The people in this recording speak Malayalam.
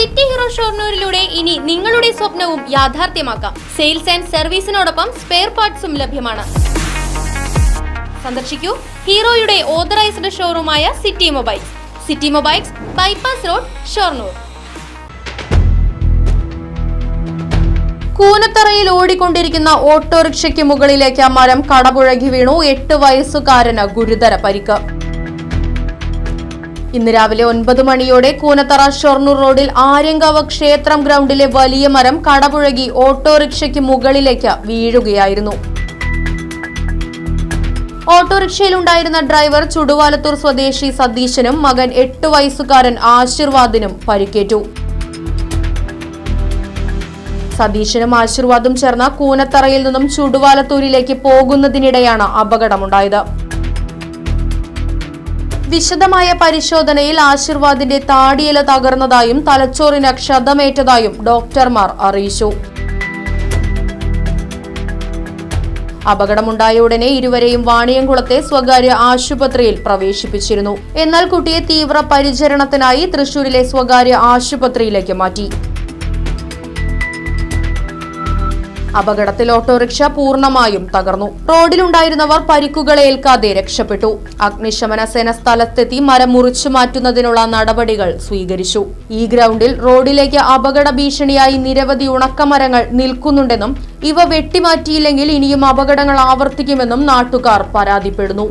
സിറ്റി ഹീറോ ഷോർണൂരിലൂടെ ഇനി നിങ്ങളുടെ സ്വപ്നവും യാഥാർത്ഥ്യമാക്കാം. സെയിൽസ് ആൻഡ് സർവീസിനോടൊപ്പം സ്പെയർ പാർട്സും ലഭ്യമാണ്. സന്ദർശിക്കൂ ഹീറോയുടെ authorised ഷോറൂമായ City Mobiles. City Mobiles bypass road Shoranur. കൂനത്തറയിൽ ഓടിക്കൊണ്ടിരിക്കുന്ന ഓട്ടോറിക്ഷയ്ക്ക് മുകളിലേക്ക് മരം കടപുഴകി വീണു. എട്ട് വയസ്സുകാരന് ഗുരുതര പരിക്ക്. ഇന്ന് രാവിലെ ഒൻപത് മണിയോടെ കൂനത്തറ ഷൊർണൂർ റോഡിൽ ആര്യങ്കാവ് ക്ഷേത്രം ഗ്രൗണ്ടിലെ വലിയ മരം കടപുഴകി ഓട്ടോറിക്ഷയ്ക്ക് മുകളിലേക്ക് വീഴുകയായിരുന്നു. ഓട്ടോറിക്ഷയിലുണ്ടായിരുന്ന ഡ്രൈവർ ചുടുവാലത്തൂർ സ്വദേശി സതീശനും മകൻ എട്ട് വയസ്സുകാരൻ ആശീർവാദിനും പരിക്കേറ്റു. സതീശനും ആശീർവാദും ചേർന്ന കൂനത്തറയിൽ നിന്നും ചുടുവാലത്തൂരിലേക്ക് പോകുന്നതിനിടെയാണ് അപകടമുണ്ടായത്. വിശദമായ പരിശോധനയിൽ ആശീർവാദിന്റെ താടിയില തകർന്നതായും തലച്ചോറിന് ക്ഷതമേറ്റതായും ഡോക്ടർമാർ അറിയിച്ചു. അപകടമുണ്ടായ ഉടനെ ഇരുവരെയും വാണിയംകുളത്തെ സ്വകാര്യ ആശുപത്രിയിൽ പ്രവേശിപ്പിച്ചിരുന്നു. എന്നാൽ കുട്ടിയെ തീവ്ര പരിചരണത്തിനായി തൃശൂരിലെ സ്വകാര്യ ആശുപത്രിയിലേക്ക് മാറ്റി. അപകടത്തിൽ ഓട്ടോറിക്ഷ പൂർണമായും തകർന്നു. റോഡിലുണ്ടായിരുന്നവർ പരിക്കുകളേൽക്കാതെ രക്ഷപ്പെട്ടു. അഗ്നിശമന സേന സ്ഥലത്തെത്തി മരം മുറിച്ചു മാറ്റുന്നതിനുള്ള നടപടികൾ സ്വീകരിച്ചു. ഈ ഗ്രൗണ്ടിൽ റോഡിലേക്ക് അപകട ഭീഷണിയായി നിരവധി ഉണക്കമരങ്ങൾ നിൽക്കുന്നുണ്ടെന്നും ഇവ വെട്ടിമാറ്റിയില്ലെങ്കിൽ ഇനിയും അപകടങ്ങൾ ആവർത്തിക്കുമെന്നും നാട്ടുകാർ പരാതിപ്പെടുന്നു.